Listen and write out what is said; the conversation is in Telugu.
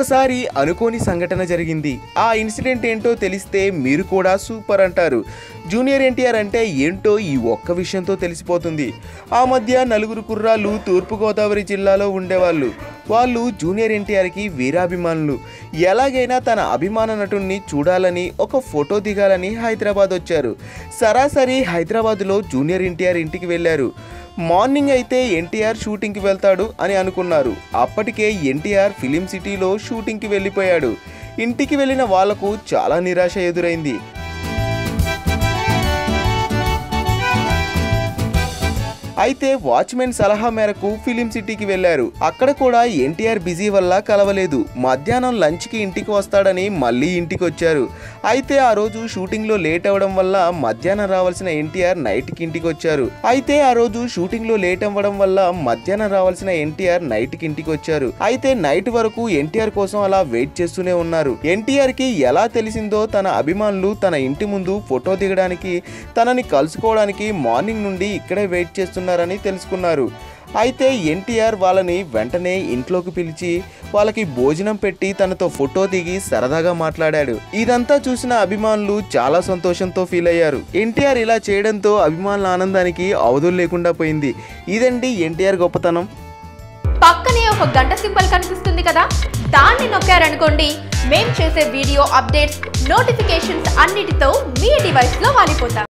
ఒకసారి అనుకోని సంఘటన జరిగింది. ఆ ఇన్సిడెంట్ ఏంటో తెలిస్తే మీరు కూడా సూపర్ అంటారు. జూనియర్ ఎన్టీఆర్ అంటే ఏంటో ఈ ఒక్క విషయంతో తెలిసిపోతుంది. ఆ మధ్య నలుగురు కుర్రాళ్ళు తూర్పుగోదావరి జిల్లాలో ఉండేవాళ్ళు. వాళ్ళు జూనియర్ ఎన్టీఆర్కి వీరాభిమానులు. ఎలాగైనా తన అభిమాన నటుణ్ణి చూడాలని ఒక ఫోటో దిగాలని హైదరాబాద్ వచ్చారు. సరాసరి హైదరాబాద్లో జూనియర్ ఎన్టీఆర్ ఇంటికి వెళ్ళారు. మార్నింగ్ అయితే ఎన్టీఆర్ షూటింగ్కి వెళ్తాడు అని అనుకున్నారు. అప్పటికే ఎన్టీఆర్ ఫిలిం సిటీలో షూటింగ్కి వెళ్ళిపోయాడు. ఇంటికి వెళ్ళిన వాళ్ళకు చాలా నిరాశ ఎదురైంది. అయితే వాచ్మెన్ సలహా మేరకు ఫిలిం సిటీకి వెళ్ళారు అక్కడ కూడా ఎన్టీఆర్ బిజీ వల్ల కలవలేదు. మధ్యాహ్నం లంచ్కి ఇంటికి వస్తాడని మళ్ళీ ఇంటికి వచ్చారు అయితే ఆ రోజు షూటింగ్లో లేట్ అవ్వడం వల్ల మధ్యాహ్నం రావాల్సిన ఎన్టీఆర్ నైట్కి ఇంటికి వచ్చారు అయితే ఆ రోజు షూటింగ్లో లేట్ అవ్వడం వల్ల మధ్యాహ్నం రావాల్సిన ఎన్టీఆర్ నైట్కి ఇంటికి వచ్చారు అయితే నైట్ వరకు ఎన్టీఆర్ కోసం అలా వెయిట్ చేస్తూనే ఉన్నారు. ఎన్టీఆర్కి ఎలా తెలిసిందో తన అభిమానులు తన ఇంటి ముందు ఫోటో దిగడానికి తనని కలుసుకోవడానికి మార్నింగ్ నుండి ఇక్కడే వెయిట్ చేస్తున్నారని తెలుసుకున్నారు. అయితే ఎన్టీఆర్ వాళ్ళని వెంటనే ఇంట్లోకి పిలిచి వాళ్ళకి భోజనం పెట్టి తనతో ఫోటో దిగి సరదాగా మాట్లాడాడు. ఇదంతా చూసిన అభిమానులు చాలా సంతోషంతో ఫీల్ అయ్యారు. ఎన్టీఆర్ ఇలా చేయడంతో అభిమానుల ఆనందానికి అవధులు లేకుండా పోయింది. ఇదండి ఎన్టీఆర్ గొప్పతనం. పక్కనే ఒక గంట సింబల్ కనిపిస్తుంది కదా? దాన్ని నొక్కారనుకోండి. మేం చేసే వీడియో అప్డేట్స్ నోటిఫికేషన్స్ అన్నిటితో మీ డివైస్లో వాలిపోతాం.